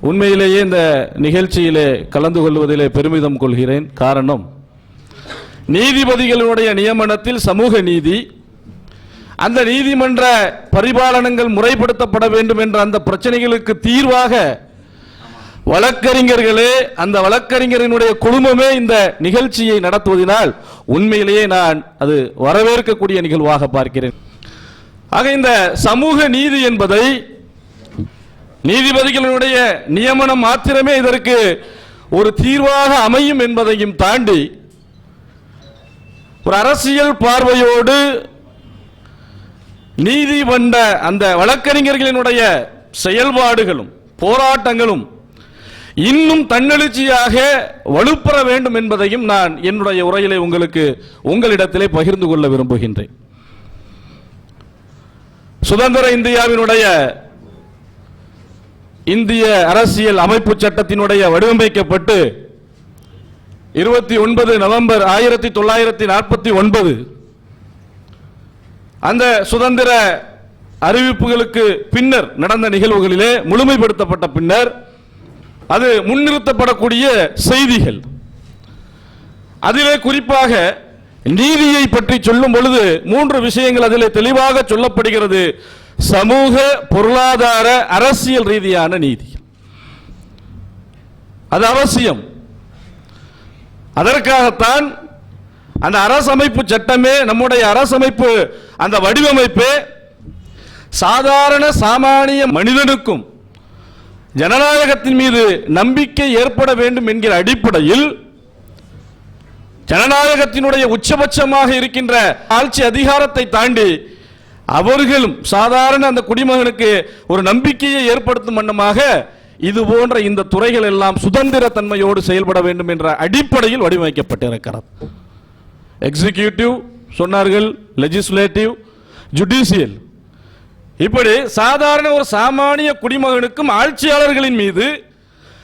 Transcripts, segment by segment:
உண்மையிலேயே இந்த நிகழ்ச்சியிலே கலந்து கொள்வதிலே பெருமிதம் கொள்கிறேன். காரணம் நீதிபதிகளுடைய நியமனத்தில் சமூக நீதி அந்த நீதிமன்ற பரிபாலனங்கள் முறைப்படுத்தப்பட வேண்டும் என்ற அந்த பிரச்சனைகளுக்கு தீர்வாக வழக்கறிஞர்களே அந்த வழக்கறிஞரினுடைய குழுமமே இந்த நிகழ்ச்சியை நடத்துவதனால் உண்மையிலேயே நான் அது வரவேற்கக்கூடிய நிகழ்வாக பார்க்கிறேன். ஆக இந்த சமூக நீதி என்பதை நீதிபதிகளுடைய நியமனம் மாத்திரமே இதற்கு ஒரு தீர்வாக அமையும் என்பதையும் தாண்டி ஒரு அரசியல் பார்வையோடு நீதி வந்த அந்த வழக்கறிஞர்களினுடைய செயல்பாடுகளும் போராட்டங்களும் இன்னும் தன்னெழுச்சியாக வலுப்பெற வேண்டும் என்பதையும் நான் என்னுடைய உரையிலே உங்களுக்கு உங்களிடத்திலே பகிர்ந்து கொள்ள விரும்புகின்றேன். சுதந்திர இந்தியாவினுடைய இந்திய அரசியல் அமைப்பு சட்டத்தினுடைய வடிவமைக்கப்பட்டு இருபத்தி ஒன்பது நவம்பர் ஆயிரத்தி தொள்ளாயிரத்தி நாற்பத்தி ஒன்பது அந்த சுதந்திர அறிவிப்புகளுக்கு பின்னர் நடந்த நிகழ்வுகளிலே முழுமைப்படுத்தப்பட்ட பின்னர் அது முன்னிறுத்தப்படக்கூடிய செய்திகள். அதிலே குறிப்பாக நீதியை பற்றி சொல்லும் பொழுது மூன்று விஷயங்கள் அதிலே தெளிவாக சொல்லப்படுகிறது. சமூக பொருளாதார அரசியல் ரீதியான நீதி. அது அவசியம். அதற்காகத்தான் அந்த அரசமைப்பு சட்டமே நம்முடைய அரசமைப்பு அந்த வடிவமைப்பே சாதாரண சாமானிய மனிதனுக்கும் ஜனநாயகத்தின் மீது நம்பிக்கை ஏற்பட வேண்டும் என்கிற அடிப்படையில் ஜனநாயகத்தினுடைய உச்சபட்சமாக இருக்கின்ற ஆட்சி அதிகாரத்தை தாண்டி அவர்களும் சாதாரண அந்த குடிமகனுக்கு ஒரு நம்பிக்கையை ஏற்படுத்தும் வண்ணமாக இது போன்ற இந்த துறைகள் எல்லாம் சுதந்திர தன்மையோடு செயல்பட வேண்டும் என்ற அடிப்படையில் வடிவமைக்கப்பட்டிருக்கிறது. எக்ஸிகியூட்டிவ் சொன்னார்கள் லெஜிஸ்லேட்டிவ் ஜுடிஷியல் இப்படி சாதாரண ஒரு சாமானிய குடிமகனுக்கும் ஆட்சியாளர்களின் மீது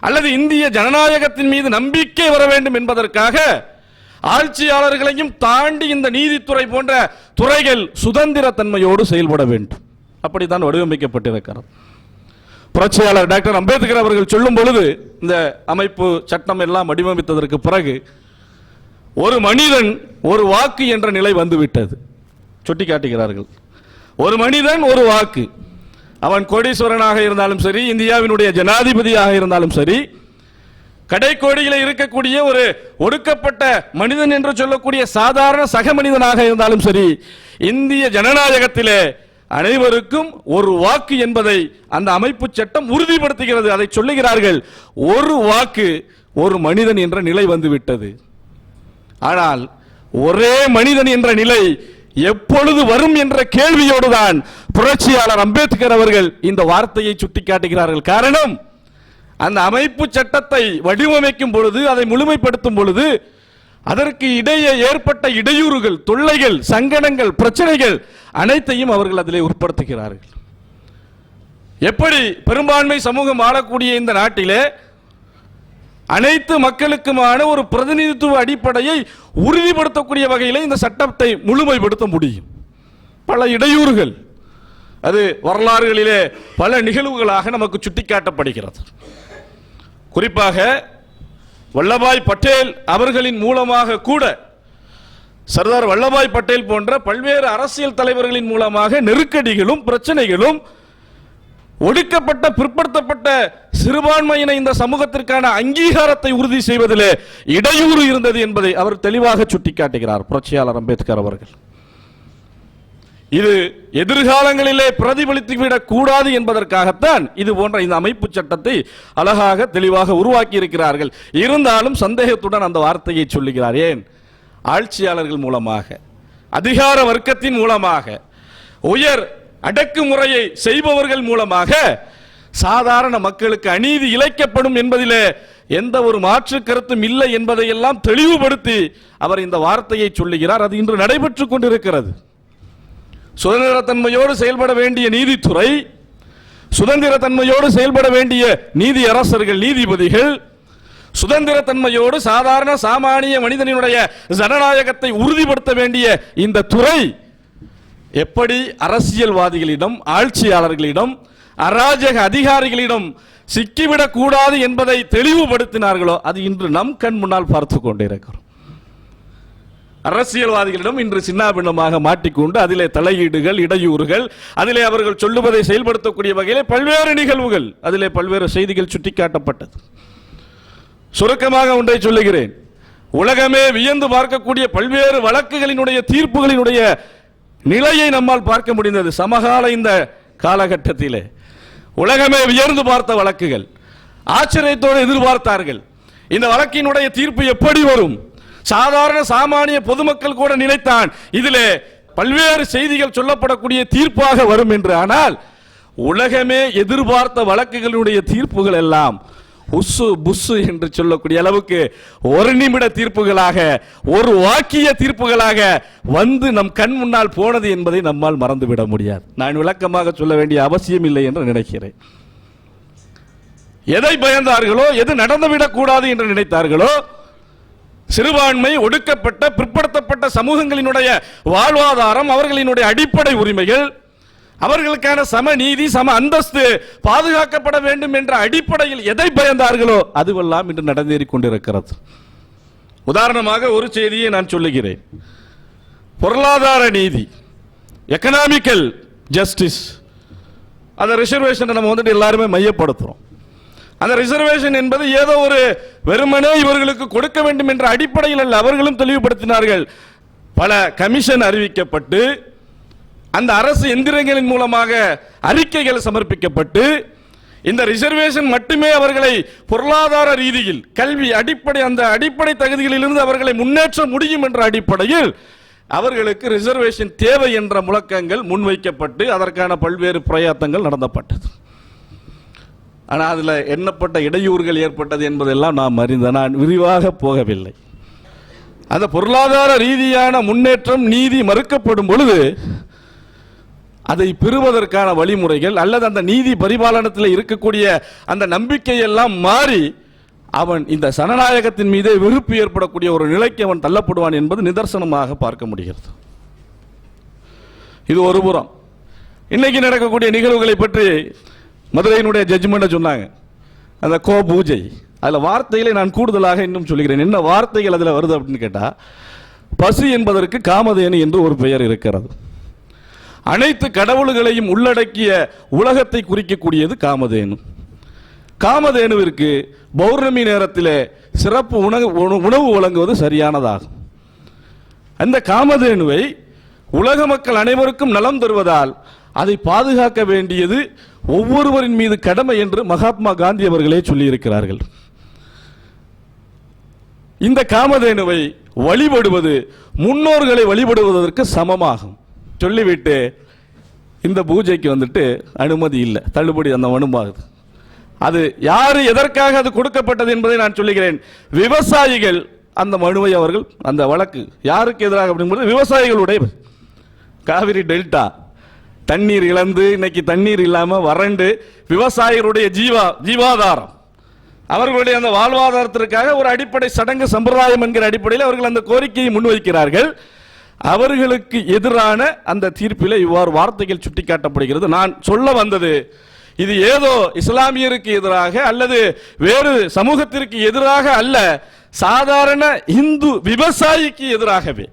அல்லது இந்திய ஜனநாயகத்தின் மீது நம்பிக்கை வர வேண்டும் என்பதற்காக ஆட்சியாளர்களையும் தாண்டி இந்த நீதித்துறை போன்ற துறைகள் சுதந்திர தன்மையோடு செயல்பட வேண்டும். அப்படித்தான் வடிவமைக்கப்பட்டிருக்கிறது. புரட்சியாளர் டாக்டர் அம்பேத்கர் அவர்கள் சொல்லும் பொழுது இந்த அமைப்பு சட்டம் எல்லாம் வடிவமைத்ததற்கு பிறகு ஒரு மனிதன் ஒரு வாக்கு என்ற நிலை வந்துவிட்டது. சுட்டி காட்டுகிறார்கள் ஒரு மனிதன் ஒரு வாக்கு. அவன் கோடீஸ்வரனாக இருந்தாலும் சரி இந்தியாவினுடைய ஜனாதிபதியாக இருந்தாலும் சரி கடைக்கோடியில் இருக்கக்கூடிய ஒரு ஒடுக்கப்பட்ட மனிதன் என்று சொல்லக்கூடிய சாதாரண சக மனிதனாக இருந்தாலும் சரி இந்திய ஜனநாயகத்திலே அனைவருக்கும் ஒரு வாக்கு என்பதை அந்த அமைப்பு சட்டம் உறுதிப்படுத்துகிறது. அதை சொல்லுகிறார்கள் ஒரு வாக்கு ஒரு மனிதன் என்ற நிலை வந்துவிட்டது ஆனால் ஒரே மனிதன் என்ற நிலை எப்பொழுது வரும் என்ற கேள்வியோடுதான் புரட்சியாளர் அம்பேத்கர் அவர்கள் இந்த வார்த்தையை சுட்டிக்காட்டுகிறார்கள். காரணம் அந்த அமைப்பு சட்டத்தை வடிவமைக்கும் பொழுது அதை முழுமைப்படுத்தும் பொழுது அதற்கு இடையே ஏற்பட்ட இடையூறுகள் தொல்லைகள் சங்கடங்கள் பிரச்சனைகள் அனைத்தையும் அவர்கள் அதிலே உட்படுத்துகிறார்கள். எப்படி பெரும்பான்மை சமூகம் ஆளக்கூடிய இந்த நாட்டிலே அனைத்து மக்களுக்குமான ஒரு பிரதிநிதித்துவ அடிப்படையை உறுதிப்படுத்தக்கூடிய வகையில் இந்த சட்டத்தை முழுமைப்படுத்த முடியும். பல இடையூறுகள் அது வரலாறுகளிலே பல நிகழ்வுகளாக நமக்கு சுட்டிக்காட்டப்படுகிறது. குறிப்பாக வல்லபாய் பட்டேல் அவர்களின் மூலமாக கூட சர்தார் வல்லபாய் பட்டேல் போன்ற பல்வேறு அரசியல் தலைவர்களின் மூலமாக நெருக்கடிகளும் பிரச்சனைகளும் ஒடுக்கப்பட்ட பிற்படுத்தப்பட்ட சிறுபான்மையின இந்த சமூகத்திற்கான அங்கீகாரத்தை உறுதி செய்வதிலே இடையூறு இருந்தது என்பதை அவர் தெளிவாக சுட்டிக்காட்டுகிறார் புரட்சியாளர் அம்பேத்கர் அவர்கள். இது எதிர்காலங்களிலே பிரதிபலித்துவிடக் கூடாது என்பதற்காகத்தான் இது போன்ற இந்த அமைப்பு சட்டத்தை அழகாக தெளிவாக உருவாக்கி இருக்கிறார்கள் இருந்தாலும் சந்தேகத்துடன் அந்த வார்த்தையை சொல்லுகிறார். ஏன்? ஆட்சியாளர்கள் மூலமாக அதிகார வர்க்கத்தின் மூலமாக உயர் அடக்குமுறையை செய்பவர்கள் மூலமாக சாதாரண மக்களுக்கு அநீதி இழைக்கப்படும் என்பதிலே எந்த ஒரு மாற்று கருத்தும் இல்லை என்பதையெல்லாம் தெளிவுபடுத்தி அவர் இந்த வார்த்தையை சொல்லுகிறார். அது இன்று நடைபெற்றுக் கொண்டிருக்கிறது. சுதந்திரத்தன்மையோடு செயல்பட வேண்டிய நீதித்துறை சுதந்திரத்தன்மையோடு செயல்பட வேண்டிய நீதி அரசர்கள் நீதிபதிகள் சுதந்திரத்தன்மையோடு சாதாரண சாமானிய மனிதனினுடைய ஜனநாயகத்தை உறுதிப்படுத்த வேண்டிய இந்த துறை எப்படி அரசியல்வாதிகளிடம் ஆட்சியாளர்களிடம் அராஜக அதிகாரிகளிடம் சிக்கிவிடக் கூடாது என்பதை தெளிவுபடுத்தினார்களோ அது இன்று நம் கண் முன்னால் பார்த்து கொண்டிருக்கிறோம். அரசியல்வாதிகளிடம் இன்று சின்னாபின்னமாக மாட்டிக்கொண்டு அதிலே தலையீடுகள் இடையூறுகள் அதிலே அவர்கள் சொல்லுவதை செயல்படுத்தக்கூடிய வகையிலே பல்வேறு நிகழ்வுகள் அதிலே பல்வேறு செய்திகள் சுட்டிக்காட்டப்பட்டது. சுருக்கமாக ஒன்றை சொல்லுகிறேன். உலகமே வியந்து பார்க்கக்கூடிய பல்வேறு வழக்குகளினுடைய தீர்ப்புகளினுடைய நிலையை நம்மால் பார்க்க முடிந்தது. சமகால இந்த காலகட்டத்திலே. உலகமே வியர்ந்து பார்த்த வழக்குகள். ஆச்சரியத்தோடு எதிர்பார்த்தார்கள். இந்த வழக்கினுடைய தீர்ப்பு எப்படி வரும்? சாதாரண சாமானிய பொதுமக்கள் கூட நினைத்தான். இதிலே பல்வேறு செய்திகள் சொல்லப்படக்கூடிய தீர்ப்பாக வரும் என்று. ஆனால் உலகமே எதிர்பார்த்த வழக்குகளுடைய தீர்ப்புகள் எல்லாம் உஸ்ஸு புஸ்ஸு என்று சொல்லக்கூடிய அளவுக்கு ஒரு நிமிட தீர்ப்புகளாக ஒரு வாக்கிய தீர்ப்புகளாக வந்து நம் கண் முன்னால் போனது என்பதை நம்மால் மறந்துவிட முடியாது. நான் விளக்கமாக சொல்ல வேண்டிய அவசியம் இல்லை என்று நினைக்கிறேன். எதை பயந்தார்களோ எது நடந்துவிடக்கூடாது என்று நினைத்தார்களோ சிறுபான்மை ஒடுக்கப்பட்ட பிற்படுத்தப்பட்ட சமூகங்களினுடைய வாழ்வாதாரம் அவர்களினுடைய அடிப்படை உரிமைகள் அவர்களுக்கான சம நீதி சம அந்தஸ்து பாதுகாக்கப்பட வேண்டும் என்ற அடிப்படையில் எதை பயந்தார்களோ அதுவெல்லாம் இன்று நடந்தேறிக் கொண்டிருக்கிறது. உதாரணமாக ஒரு செய்தியை நான் சொல்லுகிறேன். பொருளாதார நீதி எக்கனாமிக்கல் ஜஸ்டிஸ் அந்த ரிசர்வேஷனை நம்ம வந்துட்டு எல்லாருமே மையப்படுத்துகிறோம் அந்த ரிசர்வேஷன் என்பது ஏதோ ஒரு வெறுமனே இவர்களுக்கு கொடுக்க வேண்டும் என்ற அடிப்படையில் அல்ல அவர்களும் தெளிவுபடுத்தினார்கள். பல கமிஷன் அறிவிக்கப்பட்டு அந்த அரசு எந்திரங்களின் மூலமாக அறிக்கைகள் சமர்ப்பிக்கப்பட்டு இந்த ரிசர்வேஷன் மட்டுமே அவர்களை பொருளாதார ரீதியில் கல்வி அடிப்படை அந்த அடிப்படை தகுதிகளிலிருந்து அவர்களை முன்னேற்ற முடியும் என்ற அடிப்படையில் அவர்களுக்கு ரிசர்வேஷன் தேவை என்ற முழக்கங்கள் முன்வைக்கப்பட்டு அதற்கான பல்வேறு பிரயத்தங்கள் நடந்தப்பட்டது ஆனால் அதில் எண்ணப்பட்ட இடையூறுகள் ஏற்பட்டது என்பதெல்லாம் நாம் அறிந்த நான் விரிவாக போகவில்லை. அந்த பொருளாதார ரீதியான முன்னேற்றம் நீதி மறுக்கப்படும் பொழுது அதை பெறுவதற்கான வழிமுறைகள் அல்லது அந்த நீதி பரிபாலனத்தில் இருக்கக்கூடிய அந்த நம்பிக்கையெல்லாம் மாறி அவன் இந்த சனநாயகத்தின் மீதே வெறுப்பு ஏற்படக்கூடிய ஒரு நிலைக்கு அவன் தள்ளப்படுவான் என்பது நிதர்சனமாக பார்க்க முடிகிறது. இது ஒரு புறம். இன்னைக்கு நடக்கக்கூடிய நிகழ்வுகளை பற்றி மதுரையினுடைய ஜட்ஜ்மெண்ட்டை சொன்னாங்க. அந்த கோ பூஜை. அதில் வார்த்தைகளை நான் கூடுதலாக இன்னும் சொல்கிறேன். என்ன வார்த்தைகள் அதில் வருது அப்படின்னு கேட்டால் பசு என்பதற்கு காமதேனு என்று ஒரு பெயர் இருக்கிறது. அனைத்து கடவுள்களையும் உள்ளடக்கிய உலகத்தை குறிக்கக்கூடியது காமதேனு. காமதேனுவிற்கு பௌர்ணமி நேரத்தில் சிறப்பு உணவு உணவு- உணவு வழங்குவது சரியானதாகும். அந்த காமதேனுவை உலக மக்கள் அனைவருக்கும் நலம் தருவதால் அதை பாதுகாக்க வேண்டியது ஒவ்வொருவரின் மீது கடமை என்று மகாத்மா காந்தி அவர்களே சொல்லியிருக்கிறார்கள். இந்த காமதேனுவை வழிபடுவது முன்னோர்களை வழிபடுவதற்கு சமமாகும். சொல்லிவிட்டு இந்த பூஜைக்கு வந்துட்டு அனுமதி இல்லை. தள்ளுபடி அந்த மனுமாகுது அது யாரு எதற்காக அது கொடுக்கப்பட்டது என்பதை நான் சொல்லுகிறேன். விவசாயிகள் அந்த மனுவை அவர்கள் அந்த வழக்கு யாருக்கு எதிராக அப்படிங்கும்போது விவசாயிகளுடைய காவிரி டெல்டா. தண்ணீர் இழந்து இன்னைக்கு தண்ணீர் இல்லாமல் வறண்டு விவசாயிகளுடைய ஜீவா ஜீவாதாரம். அவர்களுடைய அந்த வாழ்வாதாரத்திற்காக ஒரு அடிப்படை சடங்கு சம்பிரதாயம் என்கிற அடிப்படையில் அவர்கள் அந்த கோரிக்கையை முன்வைக்கிறார்கள். அவர்களுக்கு எதிரான அந்த தீர்ப்பில் இவ்வாறு வார்த்தைகள் சுட்டிக்காட்டப்படுகிறது. நான் சொல்ல வந்தது இது ஏதோ இஸ்லாமியருக்கு எதிராக அல்லது வேறு சமூகத்திற்கு எதிராக அல்ல சாதாரண இந்து விவசாயிக்கு எதிராகவே.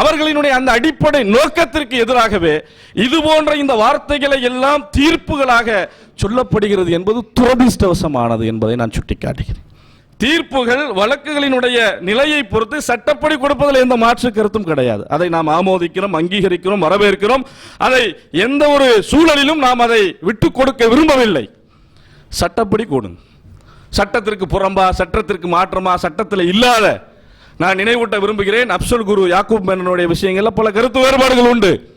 அவர்களினுடைய அந்த அடிப்படை நோக்கத்திற்கு எதிராகவே இது போன்ற இந்த வார்த்தைகளை எல்லாம் தீர்ப்புகளாக சொல்லப்படுகிறது என்பது துரதிர்ஷ்டவசமானது என்பதை நான் சுட்டிக்காட்டுகிறேன். தீர்ப்புகள் வழக்குகளினுடைய நிலையை பொறுத்து சட்டப்படி கொடுப்பதில் எந்த மாற்று கருத்தும் கிடையாது. அதை நாம் ஆமோதிக்கிறோம் அங்கீகரிக்கிறோம் வரவேற்கிறோம். அதை எந்த ஒரு சூழலிலும் நாம் அதை விட்டு கொடுக்க விரும்பவில்லை. சட்டப்படி கொடுங்க. சட்டத்திற்கு புறம்பா சட்டத்திற்கு மாற்றமா சட்டத்தில் இல்லாத நான் நினைவூட்ட விரும்புகிறேன் அப்சல் குரு யாக்கூப் மேனனுடைய விஷயங்கள்ல பல கருத்து வேறுபாடுகள் உண்டு.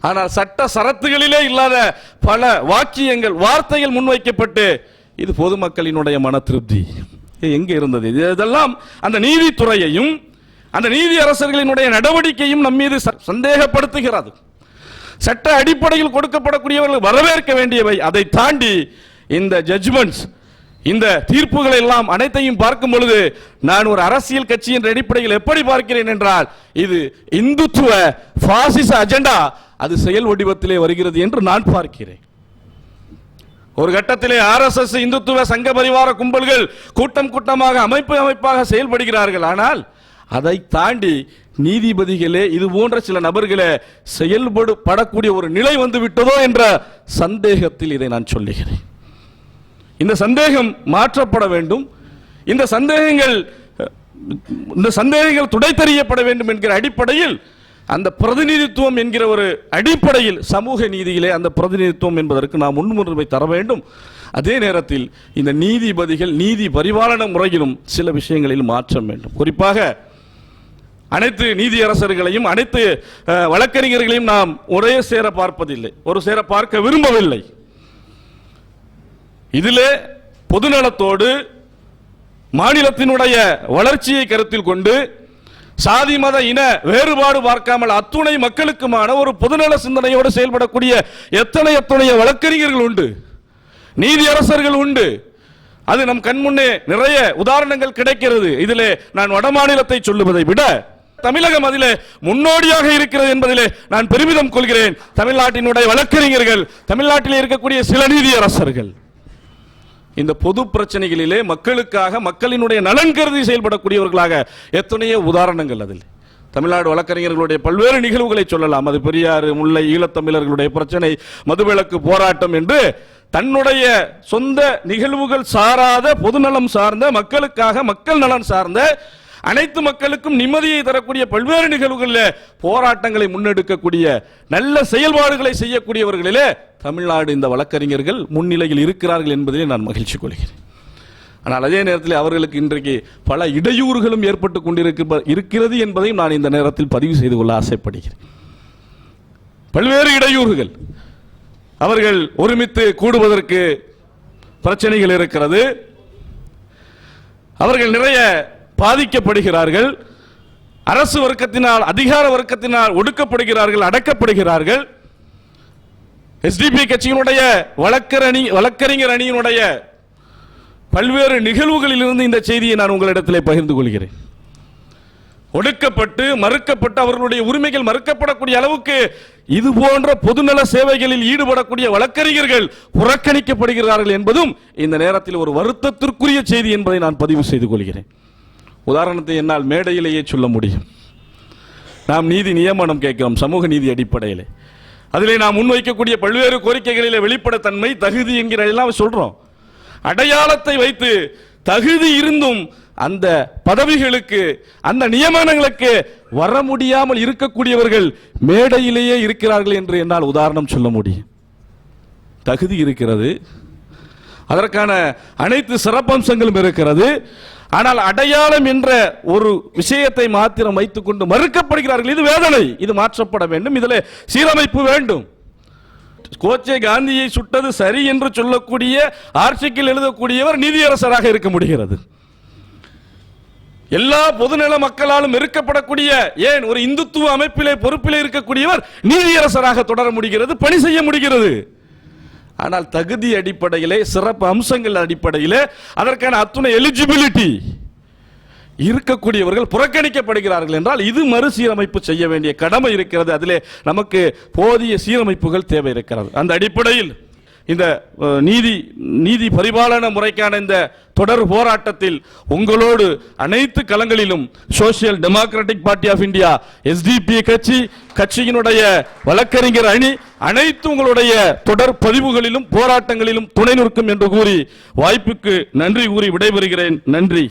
ஆனால் சட்ட சரத்துகளிலே இல்லாத பல வாக்கியங்கள் வார்த்தைகள் முன்வைக்கப்பட்டு இது பொதுமக்களினுடைய மன திருப்தி. எங்கே எங்க இருந்தது? இது- இதெல்லாம் அந்த நீதித்துறையையும் அந்த நீதி அரசர்களினுடைய நடவடிக்கையும் நம் மீது ச- சந்தேகப்படுத்துகிறது. சட்ட அடிப்படையில் கொடுக்கப்படக்கூடியவர்கள் வரவேற்க வேண்டியவை அதை தாண்டி இந்த ஜட்ஜ்மெண்ட்ஸ் இந்த தீர்ப்புகள் எல்லாம் அனைத்தையும் பார்க்கும் பொழுது நான் ஒரு அரசியல் கட்சியின் அடிப்படையில் எப்படி பார்க்கிறேன் என்றால் இது இந்துத்துவ பாசிச அஜெண்டா. அது செயல் வடிவத்திலே வருகிறது என்று நான் பார்க்கிறேன். ஒரு கட்டத்திலே ஆர்எஸ்எஸ் இந்துத்துவ சங்க பரிவார கும்பல்கள் கூட்டம் கூட்டமாக அமைப்பு அமைப்பாக செயல்படுகிறார்கள். ஆனால் அதை தாண்டி நீதிபதிகளே இது போன்ற சில நபர்களே செயல்படு படக்கூடிய ஒரு நிலை வந்து விட்டதோ என்ற சந்தேகத்தில் இதை நான் சொல்லுகிறேன். இந்த சந்தேகம் மாற்றப்பட வேண்டும். இந்த சந்தேகங்கள் இந்த சந்தேகங்கள் துடை தெரியப்பட வேண்டும் என்கிற அடிப்படையில் அந்த பிரதிநிதித்துவம் என்கிற ஒரு அடிப்படையில் சமூக நீதியிலே அந்த பிரதிநிதித்துவம் என்பதற்கு நாம் முன்முன்னுரிமை தர வேண்டும். அதே நேரத்தில் இந்த நீதிபதிகள் நீதி பரிபாலன முறையிலும் சில விஷயங்களில் மாற்றம் வேண்டும். குறிப்பாக அனைத்து நீதியரசர்களையும் அனைத்து வழக்கறிஞர்களையும் நாம் ஒரே சேர பார்ப்பதில்லை. ஒரு சேர பார்க்க விரும்பவில்லை. இதிலே பொதுநலத்தோடு மாநிலத்தினுடைய வளர்ச்சியை கருத்தில் கொண்டு சாதி மத இன வேறுபாடு பார்க்காமல் அத்துணை மக்களுக்குமான ஒரு பொதுநல சிந்தனையோடு செயல்படக்கூடிய எத்தனை எத்தனைய வழக்கறிஞர்கள் உண்டு. நீதியரசர்கள் உண்டு. அது நம் கண்முன்னே நிறைய உதாரணங்கள் கிடைக்கிறது. இதிலே நான் வடமாநிலத்தை சொல்லுவதை விட தமிழகம் அதிலே முன்னோடியாக இருக்கிறது என்பதிலே நான் பெருமிதம் கொள்கிறேன். தமிழ்நாட்டினுடைய வழக்கறிஞர்கள் தமிழ்நாட்டில் இருக்கக்கூடிய சில நீதியரசர்கள் இந்த பொது பிரச்சனைகளிலே மக்களுக்காக மக்களினுடைய நலன் கருதி செயல்படக்கூடியவர்களாக எத்தனையோ உதாரணங்கள் அதில். தமிழ்நாடு வழக்கறிஞர்களுடைய பல்வேறு நிகழ்வுகளை சொல்லலாம். அது பெரியாறு முல்லை ஈழத்தமிழர்களுடைய பிரச்சனை மதுவிலக்கு போராட்டம் என்று தன்னுடைய சொந்த நிகழ்வுகள் சாராத பொதுநலம் சார்ந்த மக்களுக்காக மக்கள் நலன் சார்ந்த அனைத்து மக்களுக்கும் நிம்மதியை தரக்கூடிய பல்வேறு நிகழ்வுகளில் போராட்டங்களை முன்னெடுக்கக்கூடிய நல்ல செயல்பாடுகளை செய்யக்கூடியவர்களிலே தமிழ்நாடு இந்த வழக்கறிஞர்கள் முன்னிலையில் இருக்கிறார்கள் என்பதிலே நான் மகிழ்ச்சி கொள்கிறேன். ஆனால் அதே நேரத்தில் அவர்களுக்கு இன்றைக்கு பல இடையூறுகளும் ஏற்பட்டு கொண்டிருக்க இருக்கிறது என்பதையும் நான் இந்த நேரத்தில் பதிவு செய்து கொள்ள ஆசைப்படுகிறேன். பல்வேறு இடையூறுகள். அவர்கள் ஒருமித்து கூடுவதற்கு பிரச்சனைகள் இருக்கிறது. அவர்கள் நிறைய பாதிக்கப்படுகிறார்கள் அரசு வர்க்கத்தினால் அதிகார வர்க்கத்தினால் ஒடுக்கப்படுகிறார்கள் அடக்கப்படுகிறார்கள். எஸ்டிபி கட்சியினுடைய வழக்கரணி வழக்கறிஞர் அணியினுடைய பல்வேறு நிகழ்வுகளில் இருந்து இந்த செய்தியை நான் உங்களிடத்தில் பகிர்ந்து கொள்கிறேன். ஒடுக்கப்பட்டு மறுக்கப்பட்டு அவர்களுடைய உரிமைகள் மறுக்கப்படக்கூடிய அளவுக்கு இது போன்ற பொதுநல சேவைகளில் ஈடுபடக்கூடிய வழக்கறிஞர்கள் புறக்கணிக்கப்படுகிறார்கள் என்பதும் இந்த நேரத்தில் ஒரு வருத்தத்திற்குரிய செய்தி என்பதை நான் பதிவு செய்து கொள்கிறேன். உதாரணத்தை என்னால் மேடையிலேயே சொல்ல முடியும். நாம் நீதி நியமனம் கேட்கிறோம் சமூக நீதி அடிப்படையில். அதிலே நாம் முன்வைக்கக்கூடிய பல்வேறு கோரிக்கைகளிலே வெளிப்படைத்தன்மை தகுதி என்கிற எல்லாம் சொல்கிறோம் அடையாளத்தை வைத்து தகுதி இருந்தும் அந்த பதவிகளுக்கு அந்த நியமனங்களுக்கு வர முடியாமல் இருக்கக்கூடியவர்கள் மேடையிலேயே இருக்கிறார்கள் என்று என்னால் உதாரணம் சொல்ல முடியும். தகுதி இருக்கிறது. அதற்கான அனைத்து சிறப்பம்சங்களும் இருக்கிறது. ஆனால் அடையாளம் என்ற ஒரு விஷயத்தை மாத்திரம் வைத்துக்கொண்டு மறுக்கப்படுகிறார்கள். இது வேதனை. இது மாற்றப்பட வேண்டும். இதில் சீரமைப்பு வேண்டும். கோச்சே காந்தியை சுட்டது சரி என்று சொல்லக்கூடிய ஆர்டிக்கிள் எழுதக்கூடியவர் நீதியரசராக இருக்க முடிகிறது. எல்லா பொதுநல மக்களாலும் இருக்கப்படக்கூடிய ஏன் ஒரு இந்துத்துவ அமைப்பிலே பொறுப்பிலே இருக்கக்கூடியவர் நீதியரசராக தொடர முடிகிறது பணி செய்ய முடிகிறது. ஆனால் தகுதி அடிப்படையிலே சிறப்பு அம்சங்கள் அடிப்படையிலே அதற்கான அத்துணை எலிஜிபிலிட்டி இருக்கக்கூடியவர்கள் புறக்கணிக்கப்படுகிறார்கள் என்றால் இது மறுசீரமைப்பு செய்ய வேண்டிய கடமை இருக்கிறது. அதிலே நமக்கு போதிய சீரமைப்புகள் தேவை இருக்கிறது. அந்த அடிப்படையில் இந்த நீதி நீதி பரிபாலன முறைக்கான இந்த தொடர் போராட்டத்தில் உங்களோடு அனைத்து களங்களிலும் social democratic party of India SDP கட்சி கட்சியினுடைய வழக்கறிஞர் அணி அனைத்து உங்களுடைய தொடர் பதிவுகளிலும் போராட்டங்களிலும் துணை நிற்கும் என்று கூறி வாய்ப்புக்கு நன்றி கூறி விடைபெறுகிறேன். நன்றி.